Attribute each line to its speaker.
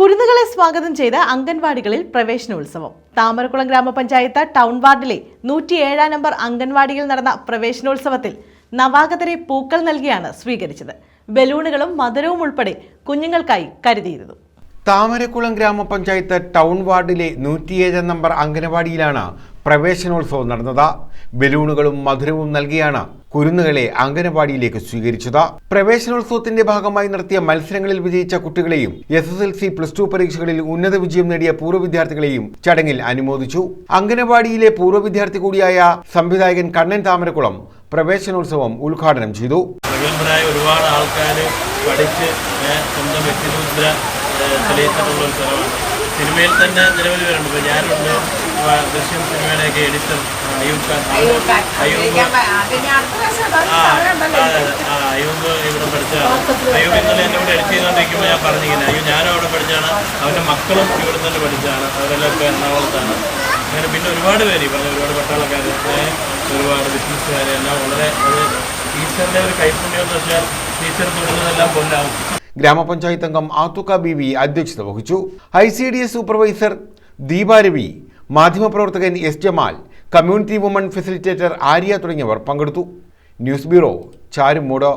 Speaker 1: കുരുന്നുകളെ സ്വാഗതം ചെയ്ത് അംഗൻവാടികളിൽ പ്രവേശനോത്സവം. താമരക്കുളം ഗ്രാമപഞ്ചായത്ത് ടൗൺ വാർഡിലെ നൂറ്റിയേഴാം നമ്പർ അംഗൻവാടിയിൽ നടന്ന പ്രവേശനോത്സവത്തിൽ നവാഗതരെ പൂക്കൾ നൽകിയാണ് സ്വീകരിച്ചത്. ബലൂണുകളും മധുരവും ഉൾപ്പെടെ കുഞ്ഞുങ്ങൾക്കായി കരുതിയിരുന്നു.
Speaker 2: താമരക്കുളം ഗ്രാമപഞ്ചായത്ത് ടൗൺ വാർഡിലെ നൂറ്റിയേഴാം നമ്പർ അംഗനവാടിയിലാണ് പ്രവേശനോത്സവം നടന്നത്. ബലൂണുകളും മധുരവും നൽകിയാണ് കുരുന്നുകളെ അംഗനവാടിയിലേക്ക് സ്വീകരിച്ചത്. പ്രവേശനോത്സവത്തിന്റെ ഭാഗമായി നടത്തിയ മത്സരങ്ങളിൽ വിജയിച്ച കുട്ടികളെയും S S L C plus two പരീക്ഷകളിൽ ഉന്നത വിജയം നേടിയ പൂർവ വിദ്യാർത്ഥികളെയും ചടങ്ങിൽ അനുമോദിച്ചു. അംഗനവാടിയിലെ പൂർവ വിദ്യാർത്ഥി കൂടിയായ സംവിധായകൻ കണ്ണൻ താമരക്കുളം പ്രവേശനോത്സവം ഉദ്ഘാടനം ചെയ്തു.
Speaker 3: ഒരുപാട് ആൾക്കാർ പഠിച്ച് സ്വന്തം വ്യക്തിമുദ്ര തെളിയിച്ചിട്ടുള്ള സിനിമയിൽ തന്നെ നിരവധി പേരുണ്ട് ഇപ്പോൾ ഞാനുണ്ട് ദൃശ്യം സിനിമയുടെയൊക്കെ എഡിറ്റർ അയ്യൂബ് അയ്യൂബ് ഇവിടെ പഠിച്ചതാണ് അയ്യൂബ് ഇന്നലെ എന്നെ ഇവിടെ എഡിറ്റ് ചെയ്തുകൊണ്ടിരിക്കുമ്പോൾ ഞാൻ പറഞ്ഞിങ്ങനെ അയ്യോ ഞാനും അവിടെ പഠിച്ചാണ് അവന്റെ മക്കളും ഇവിടെ തന്നെ പഠിച്ചാണ് അവരെല്ലാം ഇപ്പോൾ എറണാകുളത്താണ്. അങ്ങനെ പിന്നെ ഒരുപാട് പേര് ഈ പറഞ്ഞ ഒരുപാട് പട്ടാളക്കാർ ഒരുപാട് ബിസിനസ്സുകാർ എല്ലാം വളരെ അത് ടീച്ചറിന്റെ ഒരു കൈപ്പുണ്യം എന്ന് വെച്ചാൽ ടീച്ചർ തുടങ്ങുന്നതെല്ലാം പൊന്നാവും
Speaker 2: ഗ്രാമപഞ്ചായത്ത് അംഗം ആത്തുക്ക ബി വി അധ്യക്ഷത വഹിച്ചു. I C D S supervisor Deeparavi മാധ്യമപ്രവർത്തകൻ S Jamal community woman facilitator Arya തുടങ്ങിയവർ പങ്കെടുത്തു. News bureau Charummood.